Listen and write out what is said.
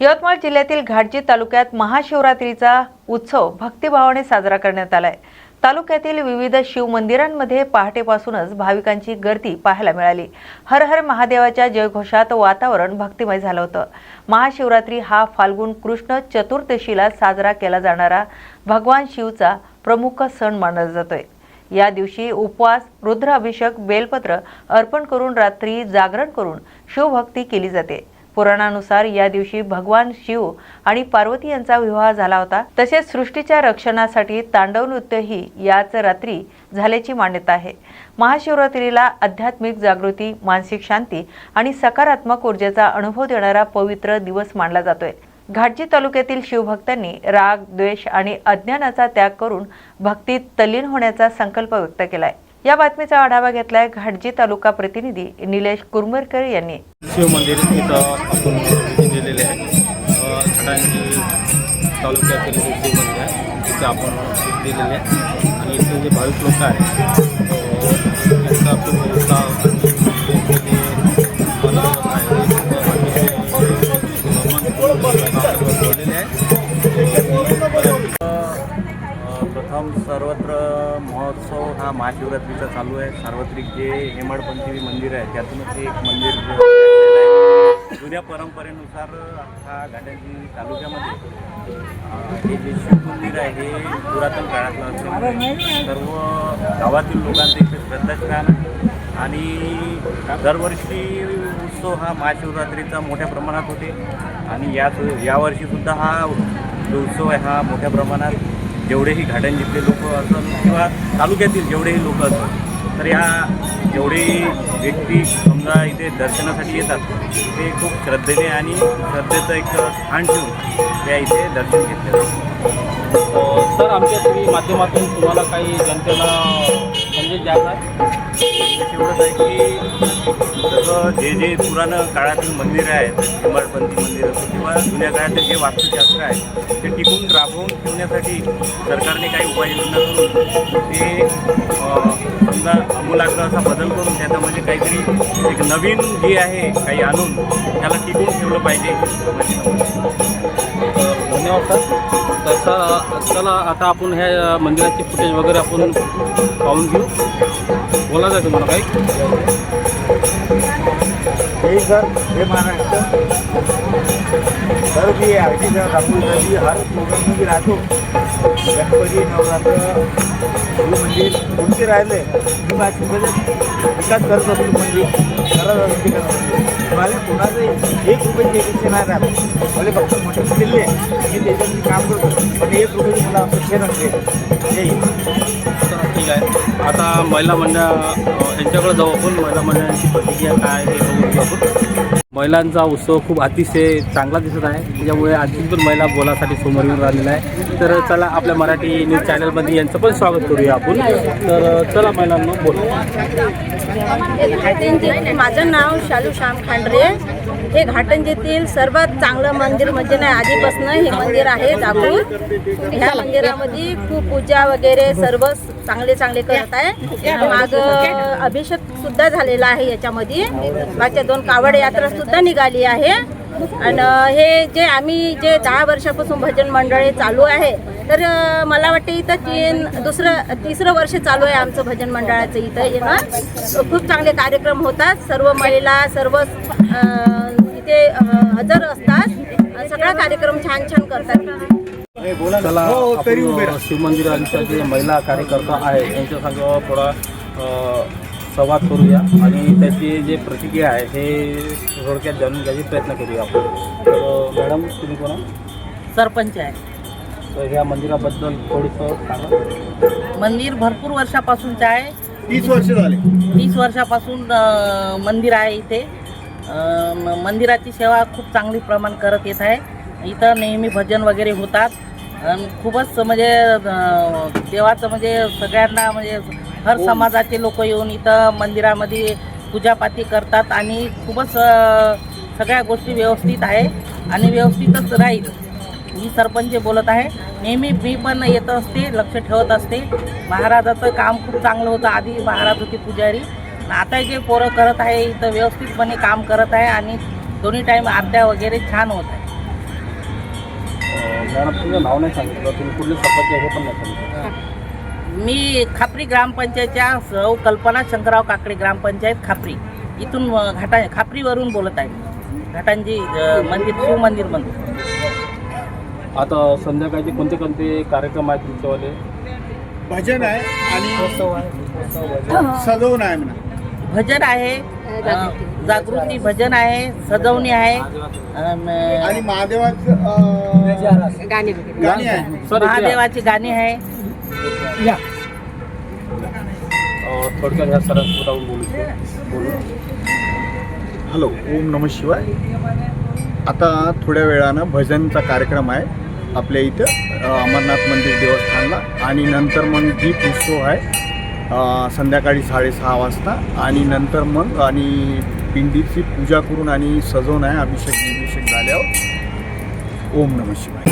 यवतमाळ जिल्ह्यातील घाटजी तालुक्यात महाशिवरात्रीचा उत्सव भक्तिभावाने साजरा करण्यात आलाय. तालुक्यातील विविध शिव मंदिरांमध्ये पहाटेपासूनच भाविकांची गर्दी पाहायला मिळाली. हर हर महादेवाच्या जयघोषात वातावरण भक्तिमय झालं होतं. महाशिवरात्री हा फाल्गुन कृष्ण चतुर्दशीला साजरा केला जाणारा भगवान शिवचा प्रमुख सण मानला जातोय. या दिवशी उपवास रुद्राभिषेक बेलपत्र अर्पण करून रात्री जागरण करून शिवभक्ती केली जाते. पुराणानुसार या दिवशी भगवान शिव आणि पार्वती यांचा विवाह झाला होता. तसेच सृष्टीच्या रक्षणासाठी तांडव नृत्यही याच रात्री झाल्याची मान्यता आहे. महाशिवरात्रीला आध्यात्मिक जागृती मानसिक शांती आणि सकारात्मक ऊर्जेचा अनुभव देणारा पवित्र दिवस मानला जातोय. घाटजी तालुक्यातील शिवभक्तांनी राग द्वेष आणि अज्ञानाचा त्याग करून भक्तीत तल्लीन होण्याचा संकल्प व्यक्त केलाय. या बातमीचा आढावा घेतलाय घाटजी तालुका प्रतिनिधी निलेश कुरमरकर यांनी. शिव मंदिर इथं आपण दिलेले आहे. तालुक्यातील शिव मंदिर आहे. तिथं आपण दिलेले आहे. आणि इथले जे भाविक लोक आहेत त्यांचा बोललेले आहे. प्रथम सर्वत्र महोत्सव हा महाशिवरात्रीचा चालू आहे सार्वत्रिक जे हेमाडपंचमी मंदिर आहे त्यातूनच एक मंदिर. जुन्या परंपरेनुसार हा घाटांची तालुक्यामध्ये हे जे शिव मंदिर आहे हे पुरातन काळातलं असल्यामुळे सर्व गावातील लोकांचं इथे श्रद्धास्थान. आणि दरवर्षी उत्सव हा महाशिवरात्रीचा मोठ्या प्रमाणात होते आणि याच यावर्षीसुद्धा हा जो उत्सव आहे हा मोठ्या प्रमाणात जेवढेही घाट्यांजितले लोक असतात किंवा तालुक्यातील जेवढेही लोक असतात तर या जेवढेही व्यक्ती समजा इथे दर्शनासाठी येतात ते खूप श्रद्धेने आणि श्रद्धेचं एक स्थान ठेवून त्या इथे दर्शन घेतले जातात तर आमच्या माध्यमातून तुम्हाला काही जनतेला संदेश एवढंच आहे की जसं जे जे पुराणं काळातील मंदिरं आहेत हिमाळपंथी मंदिर असो किंवा जुन्या काळातील जे वास्तुशास्त्र आहे ते टिकून राबवून ठेवण्यासाठी सरकारने काही उपाययोजना करून ते समजा अमूलाग्र असा बदल करून त्याच्यामध्ये म्हणजे काहीतरी एक नवीन जे आहे काही आणून त्याला टिकून ठेवलं पाहिजे. धन्यवाद सर. तर चला आता आपण ह्या मंदिराचे फुटेज वगैरे आपण पाहून घेऊ. बोला जाय तुम्हाला काही. हे सर हे महाराष्ट्र. सर मी आरती जर दाखवण्यासाठी हर प्रोग्राममध्ये राहतो. गणपती नवरात्र शिव मंदिर कोणते राहिले मी माझी म्हणजे विकास करत असतो मंदिर. करत असते करत. मला कोणाचं एक रुपयाची अपेक्षा नाही राहत मला फक्त मोठे केली. मी त्याच्यात काम करतो. पण एक रुपयाची मला अपेक्षा नसते. जय ठीक आहे. आता महिला मंडळ यांच्याकडे जाऊ आपण. महिला मंडळांची प्रतिक्रिया काय हे बघू आपण. महिलांचा उत्सव खूप अतिशय चांगला दिसत आहे. त्याच्यामुळे आणखी पण महिला बोलासाठी समोर येऊन राहिलेला आहे तर चला आपल्या मराठी न्यूज चॅनलमध्ये यांचं पण स्वागत करूया आपण. तर चला महिलांना बोलू. माझं नाव शालू श्याम खांडरे. हे घाटंजीतील सर्वात चांगलं मंदिर म्हणजे नाही आधीपासून हे मंदिर आहे दाखवून ह्या मंदिरामध्ये खूप पूजा वगैरे सर्व चांगले चांगले करत आहे. माग अभिषेक सुद्धा झालेला आहे याच्यामध्ये. माझ्या दोन कावड यात्रा सुद्धा निघाली आहे. आणि हे जे आम्ही जे दहा वर्षापासून भजन मंडळी चालू आहे तर मला वाटते इथं तीन दुसरं तिसरं वर्ष चालू आहे आमचं भजन मंडळाचं इथं येणं. खूप चांगले कार्यक्रम होतात. सर्व महिला सर्व इथे हजर असतात. सगळा कार्यक्रम छान छान करतात. चला आपण शिवमंदिरांच्या जे महिला कार्यकर्ता आहेत यांच्या संग थोडा संवाद करूया आणि त्याची जे प्रतिक्रिया आहे हे थोडक्यात जाणून घ्यायचे प्रयत्न करूया आपण. तर मॅडम तुम्ही कोणा सरपंच आहे. तर ह्या मंदिराबद्दल थोडंसं सांगा. मंदिर भरपूर वर्षापासूनचं आहे. तीस वर्ष झाले. तीस वर्षापासून अ, मंदिर आहे इथे. अ, म- मंदिराची सेवा खूप चांगली प्रमाण करत येत आहे. इथं नेहमी भजन वगैरे होतात. अन खूपच म्हणजे अ, देवाचं म्हणजे सगळ्यांना म्हणजे हर समाजाचे लोक येऊन इथं मंदिरामध्ये पूजापाती करतात आणि खूपच सगळ्या गोष्टी व्यवस्थित आहे आणि व्यवस्थितच राहील. मी सरपंच बोलत आहे. नेहमी मी पण येत असते लक्ष ठेवत असते. महाराजाचं काम खूप चांगलं होतं. आधी महाराज होते पुजारी. आणि आता जे पोरं करत आहे इथं व्यवस्थितपणे काम करत आहे आणि दोन्ही टाईम आरत्या वगैरे छान होत आहे. मॅडम तुझं नाव नाही सांगितलं तुम्ही कुठले सरपंच आहे हे पण नाही सांगितलं. मी खापरी ग्रामपंचायतच्या सौ कल्पना शंकरराव काकडे ग्रामपंचायत खापरी. इथून घाटा खापरीवरून बोलत आहे घाटांजी मंदिर शिवमंदिर मंदिर आता संध्याकाळचे कोणते कोणते कार्यक्रम आहेत तुमच्यावाले? भजन आहे आणि सजवून आहे म्हणा. भजन आहे जागृती भजन आहे सजवणी आहे आणि महादेवाचं गाणी आहे. महादेवाची गाणी आहे. अं, थोडक्यात ह्या सरांसोबत बोलू बोलू. हॅलो ओम नम शिवाय. आता थोड्या वेळानं भजनचा कार्यक्रम आहे आपल्या इथं अमरनाथ मंदिर देवस्थानला. आणि नंतर मग दीप उत्सव आहे संध्याकाळी साडेसहा वाजता. आणि नंतर मग आणि पिंडीची पूजा करून आणि सजवून आहे अभिषेक अभिषेक झाल्यावर. ओम नम शिवाय.